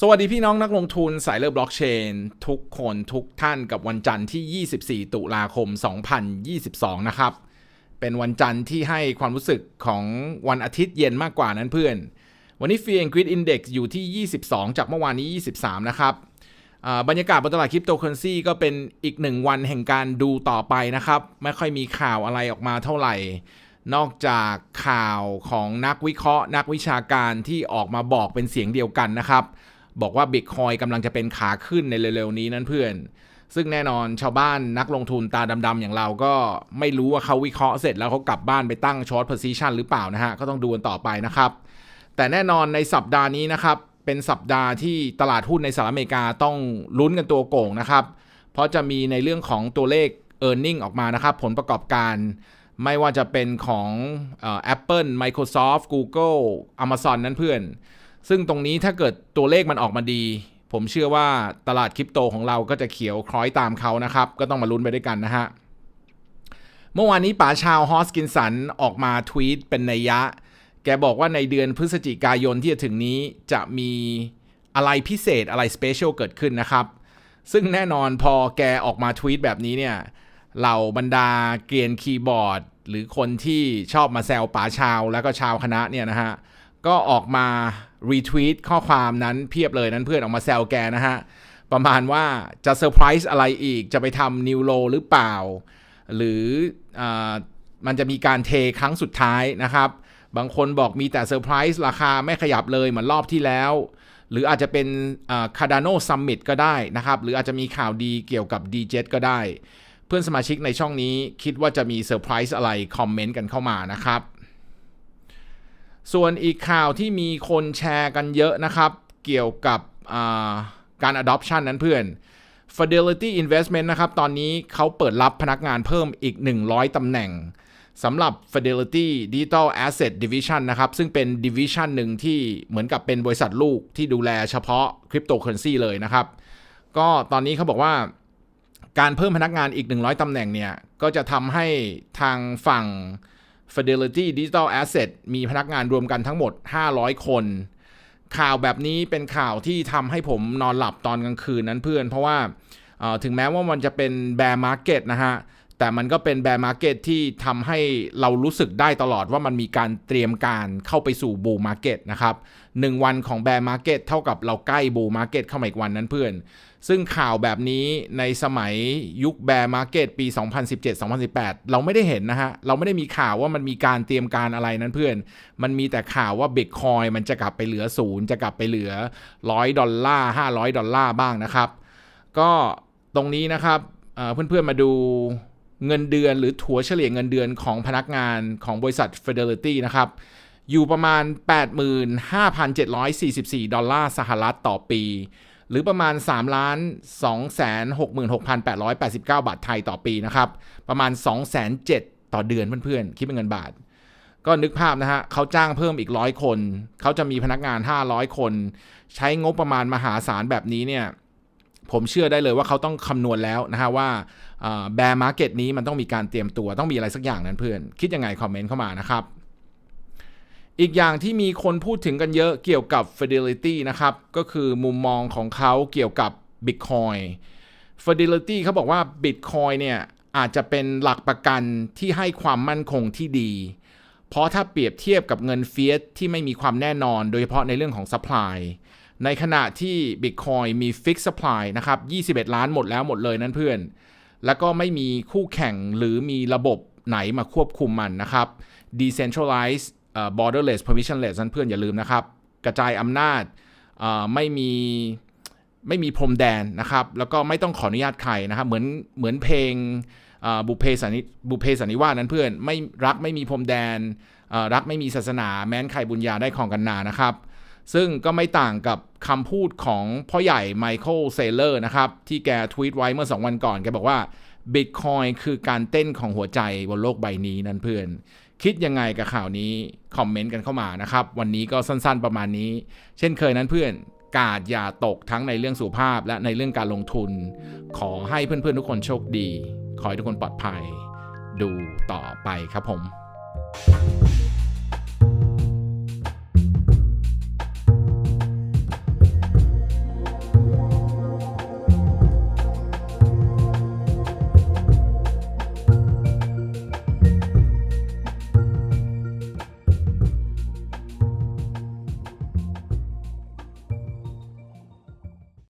สวัสดีพี่น้องนักลงทุนสายเลือบล็อกเชน ทุกคนทุกท่านกับวันจันทร์ที่ 24 ตุลาคม 2022 นะครับ เป็นวันจันทร์ที่ให้ความรู้สึกของวันอาทิตย์เย็นมากกว่านั้นเพื่อน วันนี้ Fear and Greed Index อยู่ที่ 22 จากเมื่อวานนี้ 23 นะครับบรรยากาศบนตลาดคริปโตเคอเรนซีก็เป็นอีกหนึ่งวันแห่งการดูต่อไปนะครับ ไม่ค่อยมีข่าวอะไรออกมาเท่าไหร่ นอกจากข่าวของนักวิเคราะห์ นักวิชาการที่ออกมาบอกเป็นเสียงเดียวกันนะครับ บอกว่าบิตคอยกำลังจะเป็นขาขึ้นในเร็วๆนี้นั่นเพื่อน ซึ่งแน่นอนชาวบ้านนักลงทุนตาดำๆอย่างเราก็ไม่รู้ว่าเขาวิเคราะห์เสร็จแล้วเขากลับบ้านไปตั้งช็อต p o ซิชันหรือเปล่านะฮะ ก็ต้องดูกันต่อไปนะครับ แต่แน่นอนในสัปดาห์นี้นะครับ เป็นสัปดาห์ที่ตลาดหุ้นในสหรัฐอเมริกาต้องลุ้นกันตัวโก่งนะครับ เพราะจะมีในเรื่องของตัวเลข e a r n i n g ออกมานะครับ ผลประกอบการไม่ว่าจะเป็นของเอ่อ Apple Microsoft Google Amazon นั้นเพื่อน ซึ่งตรงนี้ถ้าเกิดตัวเลขมันออกมาดี ผมเชื่อว่าตลาดคริปโตของเราก็จะเขียวคล้อยตามเขานะครับ ก็ต้องมาลุ้นไปด้วยกันนะฮะ เมื่อวานนี้ป๋าชาวฮอสกินสันออกมาทวีตเป็นนัยยะ แกบอกว่าในเดือนพฤศจิกายนที่จะถึงนี้จะมีอะไรพิเศษอะไรสเปเชียลเกิดขึ้นนะครับ ซึ่งแน่นอนพอแกออกมาทวีตแบบนี้เนี่ยเหล่าบรรดาเกรียนคีย์บอร์ด หรือคนที่ชอบมาแซวป๋าชาวแล้วก็ชาวคณะเนี่ยนะฮะ ก็ออกมา รีทวีตข้อความนั้นเพียบเลยนั้นเพื่อนออกมาแซวแกนะฮะ ประมาณว่าจะเซอร์ไพรส์อะไรอีกจะไปทำนิวโลหรือเปล่า หรืออมันจะมีการเทครั้งสุดท้ายนะครับ บางคนบอกมีแต่เซอร์ไพรส์ราคาไม่ขยับเลยเหมือนรอบที่แล้ว หรืออาจจะเป็นคาร์ดานโนซัมมิตก็ได้นะครับ หรืออาจจะมีข่าวดีเกี่ยวกับ d j ก็ได้ เพื่อนสมาชิกในช่องนี้คิดว่าจะมีเซอร์ไพรส์อะไรคอมเมนต์กันเข้ามานะครับ ส่วนอีกข่าวที่มีคนแชร์กันเยอะนะครับ เกี่ยวกับการ adoption นั้นเพื่อน Fidelity Investment นะครับ ตอนนี้เขาเปิดรับพนักงานเพิ่มอีก 100 ตำแหน่งสำหรับ Fidelity Digital Asset Division นะครับ ซึ่งเป็น division หนึ่งที่เหมือนกับเป็นบริษัทลูกที่ดูแลเฉพาะ Cryptocurrency เลยนะครับ ก็ตอนนี้เขาบอกว่าการเพิ่มพนักงานอีก 100 ตำแหน่งเนี่ย ก็จะทำให้ทางฝั่ง Fidelity Digital Asset มีพนักงานรวมกันทั้งหมด 500 คน ข่าวแบบนี้เป็นข่าวที่ทำให้ผมนอนหลับตอนกลางคืนนั้นเพื่อน เพราะว่าถึงแม้ว่ามันจะเป็นแบร์มาร์เก็ตนะฮะ แต่มันก็เป็นแบร์มาร์เก็ตที่ทำให้เรารู้สึกได้ตลอดว่ามันมีการเตรียมการเข้าไปสู่บูมาร์เก็ตนะครับหนึ่งวันของแบร์มาร์เก็ตเท่ากับเราใกล้บูมาร์เก็ตเข้ามาอีกวันนั้นเพื่อน ซึ่งข่าวแบบนี้ในสมัยยุคแบร์มาร์เก็ตปี 2017-2018 เราไม่ได้เห็นนะฮะ เราไม่ได้มีข่าวว่ามันมีการเตรียมการอะไรนั้นเพื่อน มันมีแต่ข่าวว่าบิตคอยมันจะกลับไปเหลือศูนย์จะกลับไปเหลือ 100 ดอลลาร์ 500 ดอลลาร์บ้างนะครับ ก็ตรงนี้นะครับเพื่อนๆมาดู เงินเดือนหรือถัวเฉลี่ยเงินเดือนของพนักงานของบริษัท Fidelity นะครับ อยู่ประมาณ 85,744 ดอลลาร์สหรัฐต่อปี หรือประมาณ 3 ล้าน 266,889 บาทไทยต่อปีนะครับ ประมาณ 207,000 ต่อเดือนเพื่อนๆ คิดเป็นเงินบาท ก็นึกภาพนะฮะเขาจ้างเพิ่มอีกร้อยคน เขาจะมีพนักงาน 500 คน ใช้งบประมาณมหาศาลแบบนี้เนี่ย ผมเชื่อได้เลยว่าเขาต้องคำนวณแล้วนะฮะว่าแบร์มาร์เก็ตนี้มันต้องมีการเตรียมตัวต้องมีอะไรสักอย่างนั้นเพื่อน คิดยังไงคอมเมนต์เข้ามานะครับ อีกอย่างที่มีคนพูดถึงกันเยอะเกี่ยวกับ Fidelity นะครับ ก็คือมุมมองของเขาเกี่ยวกับ Bitcoin Fidelity เขาบอกว่า Bitcoin เนี่ยอาจจะเป็นหลักประกันที่ให้ความมั่นคงที่ดี เพราะถ้าเปรียบเทียบกับเงินเฟียสที่ไม่มีความแน่นอน โดยเฉพาะในเรื่องของ supply ในขณะที่ Bitcoin มี Fix Supply นะครับ 21 ล้านหมดแล้วหมดเลยนั่นเพื่อน แล้วก็ไม่มีคู่แข่งหรือมีระบบไหนมาควบคุมมันนะครับ decentralized borderless permissionless นั่นเพื่อนอย่าลืมนะครับ กระจายอำนาจไม่มีไม่มีพรมแดนนะครับ แล้วก็ไม่ต้องขออนุญาตใครนะครับ เหมือนเหมือนเพลงบุเพสันนิบุเพสันนิวาสนั้นเพื่อน ไม่รักไม่มีพรมแดน รักไม่มีศาสนา แม้นใครบุญญาได้ของกันนานะครับ ซึ่งก็ไม่ต่างกับคำพูดของพ่อใหญ่ไมเคิลเซเลอร์นะครับ ที่แกทวีตไว้เมื่อ 2 วันก่อน แกบอกว่า Bitcoin คือการเต้นของหัวใจบนโลกใบนี้นั่นเพื่อน คิดยังไงกับข่าวนี้ คอมเมนต์กันเข้ามานะครับ วันนี้ก็สั้นๆประมาณนี้ เช่นเคยนั้นเพื่อนกาดอย่าตกทั้งในเรื่องสุขภาพและในเรื่องการลงทุน ขอให้เพื่อนๆทุกคนโชคดี ขอให้ทุกคนปลอดภัย ดูต่อไปครับผม